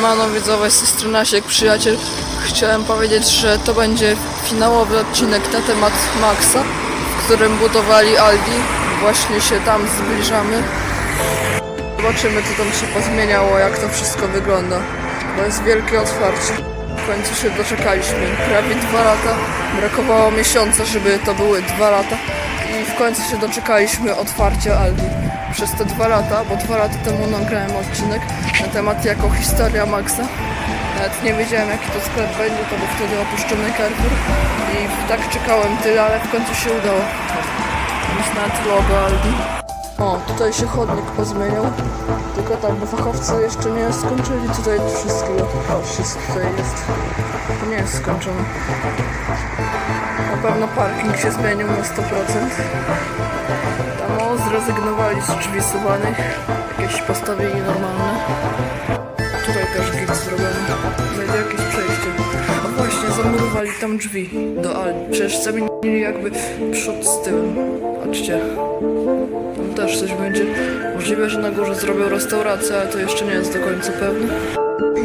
Siemano widzowie, z tej strony Asiek, przyjaciel. Chciałem powiedzieć, że to będzie finałowy odcinek na temat Maxa, w którym budowali Aldi. Właśnie się tam zbliżamy. Zobaczymy, co tam się pozmieniało, jak to wszystko wygląda. To jest wielkie otwarcie. W końcu się doczekaliśmy. Prawie dwa lata. Brakowało miesiąca, żeby to były dwa lata. I w końcu się doczekaliśmy otwarcia Aldi. Przez te dwa lata, bo dwa lata temu nagrałem odcinek na temat jako historia Maxa. Nawet nie wiedziałem jaki to sklep będzie, to był wtedy opuszczony Carrefour. I tak czekałem tyle, ale w końcu się udało. Jest nawet logo Aldi. O, tutaj się chodnik pozmieniał. Tylko tak, bo fachowcy jeszcze nie skończyli tutaj wszystkiego. O, wszystko tutaj jest. Nie jest skończone. Na pewno parking się zmienił na 100%. Tam o, zrezygnowali z drzwi suwanych. Jakieś postawili normalne. Tutaj też git zrobiony. Będzie jakieś przejście. A właśnie, zamurowali tam drzwi do Aldi. Przecież zamienili jakby przód z tyłem. Patrzcie. Tam też coś będzie. Możliwe, że na górze zrobią restaurację, ale to jeszcze nie jest do końca pewne.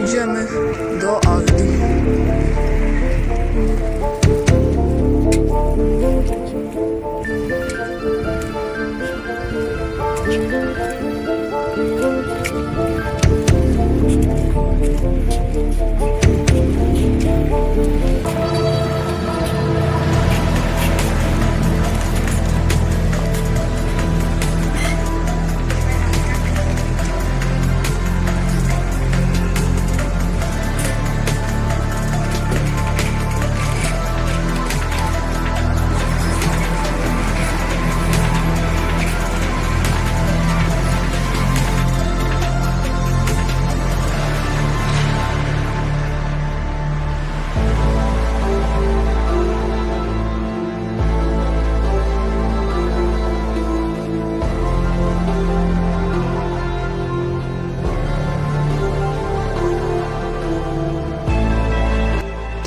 Idziemy do Aldi.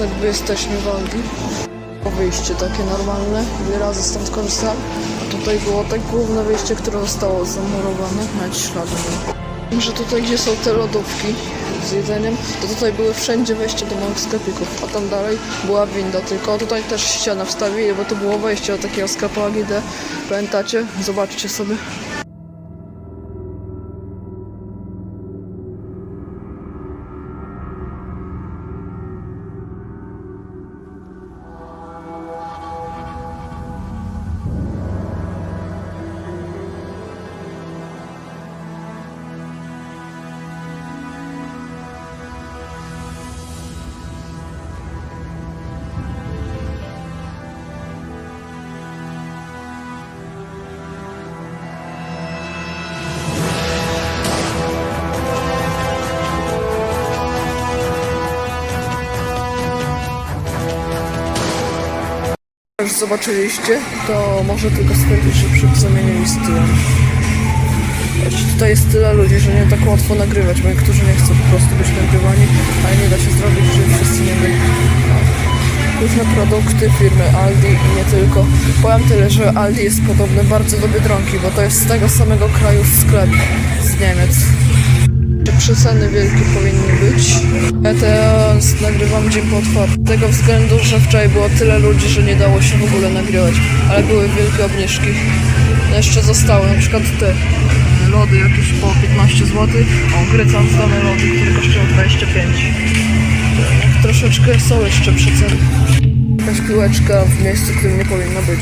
Tak by jesteśmy w Aldi. Wyjście takie normalne. Wiele razy stąd korzystałem. A tutaj było tak główne wyjście, które zostało zamurowane. Nawet śladu że tutaj gdzie są te lodówki z jedzeniem, to tutaj były wszędzie wejście do małych sklepików, a tam dalej była winda, tylko tutaj też ścianę wstawili, bo to było wejście do takiego sklepu AGD. Pamiętacie? Zobaczcie sobie. Już zobaczyliście, to może tylko stwierdzić, że przed zamienili z tyłem. Tutaj jest tyle ludzi, że nie tak łatwo nagrywać, bo niektórzy nie chcą po prostu być nagrywani, ale nie da się zrobić, że wszyscy nie byli. Różne produkty firmy Aldi i nie tylko. Powiem tyle, że Aldi jest podobny bardzo do Biedronki, bo to jest z tego samego kraju sklep z Niemiec. Przeceny wielkie powinny być. Ja teraz nagrywam dzień po otwarciu. Z tego względu, że wczoraj było tyle ludzi, że nie dało się w ogóle nagrywać. Ale były wielkie obniżki. No jeszcze zostały, na przykład te lody jakieś po 15 zł. O, grycan znamy lody, które kosztują 25. Troszeczkę są jeszcze przeceny. Jakaś piłeczka w miejscu, w którym nie powinna być.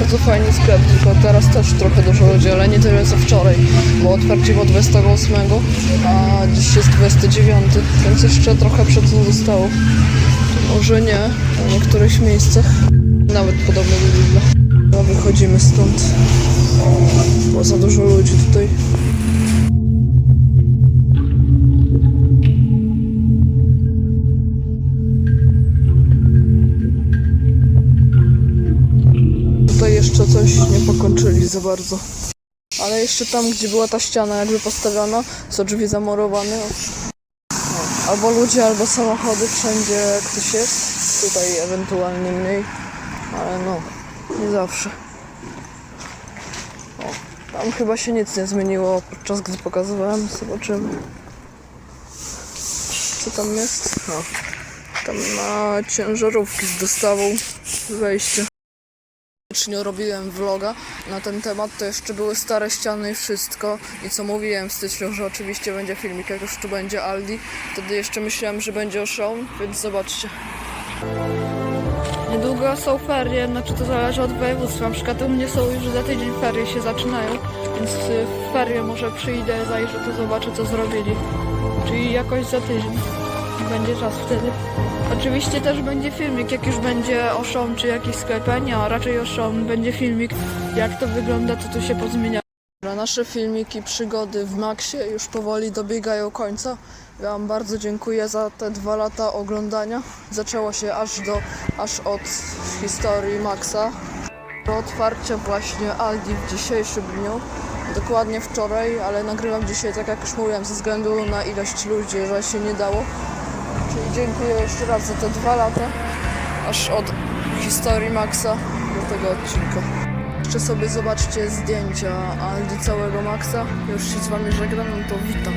Bardzo fajny sklep, tylko teraz też trochę dużo ludzi, ale nie tyle co wczoraj, bo otwarcie było 28, a dziś jest 29, więc jeszcze trochę przecen zostało. Może nie, w niektórych miejscach nawet podobne do Lidla. No wychodzimy stąd, bo za dużo ludzi tutaj. Jeszcze coś nie pokończyli za bardzo. Ale jeszcze tam, gdzie była ta ściana jakby postawiona, są drzwi zamurowane. No, Albo ludzie, albo samochody, wszędzie ktoś jest. Tutaj ewentualnie mniej, ale no, nie zawsze. O, tam chyba się nic nie zmieniło podczas gdy pokazywałem, zobaczymy. Co tam jest? O, tam na ciężarówki z dostawą wejście. Wcześniej robiłem vloga na ten temat, to jeszcze były stare ściany i wszystko. I co mówiłem w styczniu, że oczywiście będzie filmik, jak już tu będzie Aldi. Wtedy jeszcze myślałem, że będzie Oshon, więc zobaczcie. Niedługo są ferie, znaczy to zależy od województwa. Na przykład u mnie są już za tydzień ferie się zaczynają, więc y, w ferie może przyjdę, zajrzę, to zobaczę co zrobili. Czyli jakoś za tydzień. Będzie czas wtedy. Oczywiście też będzie filmik, jak już będzie Oshon czy jakiś sklep, a nie, a raczej Oshon będzie filmik, jak to wygląda, co tu się pozmienia. Nasze filmiki, przygody w Maxie już powoli dobiegają końca. Ja Wam bardzo dziękuję za te dwa lata oglądania. Zaczęło się aż do, aż od historii Maxa. Do otwarcia właśnie Aldi w dzisiejszym dniu. Dokładnie wczoraj, ale nagrywam dzisiaj, tak jak już mówiłem, ze względu na ilość ludzi, że się nie dało. Czyli dziękuję jeszcze raz za te dwa lata, aż od historii Maxa do tego odcinka. Jeszcze sobie zobaczcie zdjęcia Aldi całego Maxa. Już się z Wami żegnam, no to witam.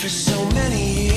for so many years.